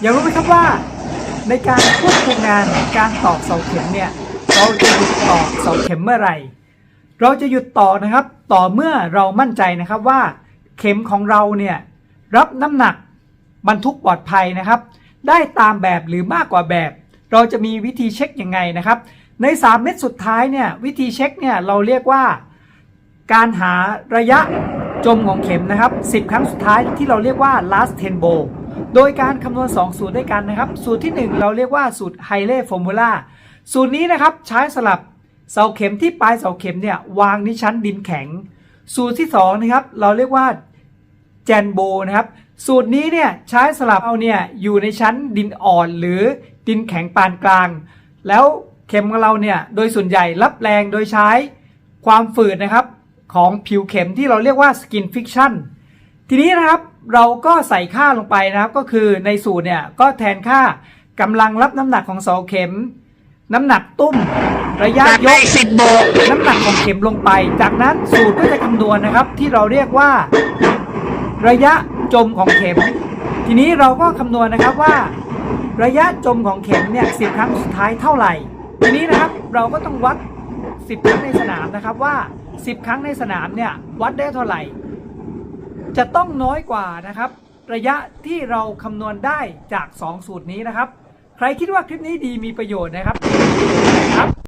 อยากรู้ไหมครับว่าในการควบคุมงานการตอกเสาเข็มเนี่ยเราจะหยุดตอกเสาเข็มเมื่อไหร่ เราจะหยุดต่อนะครับ ต่อเมื่อเรามั่นใจนะครับว่าเข็มของเราเนี่ยรับน้ำหนักบรรทุกปลอดภัยนะครับ ได้ตามแบบหรือมากกว่าแบบ เราจะมีวิธีเช็คยังไงนะครับ ใน 3 เม็ดสุดท้ายเนี่ยวิธีเช็คเนี่ยเราเรียกว่า การหาระยะจมของเข็มนะครับ 10 ครั้งสุดท้ายที่เราเรียกว่า last 10 bow โดยการคำนวณ 2 สูตรด้วยกันนะครับ สูตรที่ 1 เราเรียกว่าสูตร h i l e formula สูตรนี้นะครับใช้สลับเสาเข็มที่ปลายเสาเข็มเนี่ยวางในชั้นดินแข็ง สูตรที่2นะครับเราเรียกว่าแจนโบนะครับ สูตรนี้เนี่ยใช้สลับเอาเนี่ยอยู่ในชั้นดินอ่อนหรือดินแข็งปานกลาง แล้วเข็มของเราเนี่ยโดยส่วนใหญ่รับแรงโดยใช้ความฝืดนะครับ ของผิวเข็มที่เราเรียกว่า skin friction ทีนี้นะครับเราก็ใส่ค่าลงไปนะครับก็คือในสูตรเนี่ยก็แทนค่ากำลังรับน้ำหนักของเสาเข็ม น้ำหนักตุ้มระยะยกสิบโบกน้ำหนักของเข็มลงไป จากนั้นสูตรก็จะคำนวณนะครับ ที่เราเรียกว่า ระยะจมของเข็ม ทีนี้เราก็คำนวณนะครับว่า ระยะจมของเข็มเนี่ยสิบครั้งสุดท้ายเท่าไหร่ ทีนี้นะครับเราก็ต้องวัด10ครั้งในสนามนะครับว่า10ครั้งในสนามเนี่ยวัดได้เท่าไหร่ จะต้องน้อยกว่านะครับ ระยะที่เราคำนวณได้จาก 2 สูตรนี้นะครับ ใครคิดว่าคลิปนี้ดีมีประโยชน์นะครับครับ